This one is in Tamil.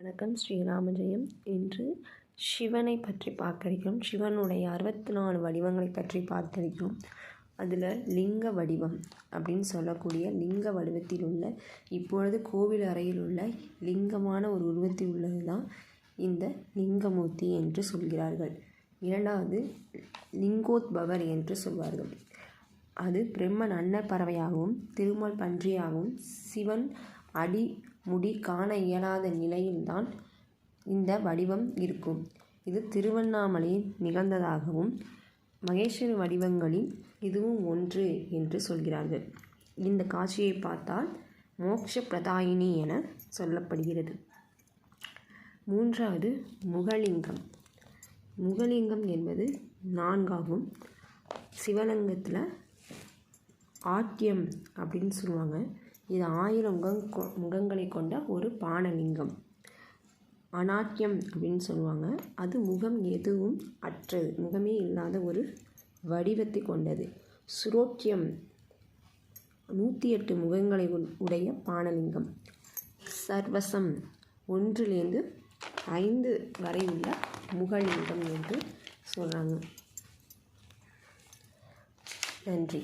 வணக்கம் ஸ்ரீராமஜெயம். இன்று சிவனை பற்றி பார்க்க சிவனுடைய அறுபத்தி நாலு வடிவங்களை பற்றி பார்க்கறிக்கிறோம் அதில் லிங்க வடிவம் அப்படின்னு சொல்லக்கூடிய லிங்க வடிவத்தில் உள்ள இப்பொழுது கோவில் அறையில் உள்ள லிங்கமான ஒரு உருவத்தில் உள்ளது தான் இந்த லிங்கமூர்த்தி என்று சொல்கிறார்கள். இரண்டாவது லிங்கோத்பவர் என்று சொல்வார்கள். அது பிரம்மன் அன்னப்பறவையாகவும் திருமால் பன்றியாகவும் சிவன் அடி முடி காண இயலாத நிலையில்தான் இந்த வடிவம் இருக்கும். இது திருவண்ணாமலையில் நிகழ்ந்ததாகவும் மகேஸ்வரி வடிவங்களில் இதுவும் ஒன்று என்று சொல்கிறார்கள். இந்த காட்சியை பார்த்தால் மோட்ச பிரதாயினி என சொல்லப்படுகிறது. மூன்றாவது முகலிங்கம். முகலிங்கம் என்பது நான்காகும். சிவலிங்கத்தில் ஆட்டியம் அப்படின்னு சொல்லுவாங்க. இது ஆயிரம் முகம் முகங்களை கொண்ட ஒரு பானலிங்கம். அநாக்கியம் அப்படின்னு சொல்லுவாங்க. அது முகம் எதுவும் அற்றது. முகமே இல்லாத ஒரு வடிவத்தை கொண்டது. சுரோக்கியம். நூற்றி எட்டு முகங்களை உடைய பானலிங்கம். சர்வசம். ஒன்றிலிருந்து ஐந்து வரை உள்ள முகலிங்கம் என்று சொல்கிறாங்க நன்றி.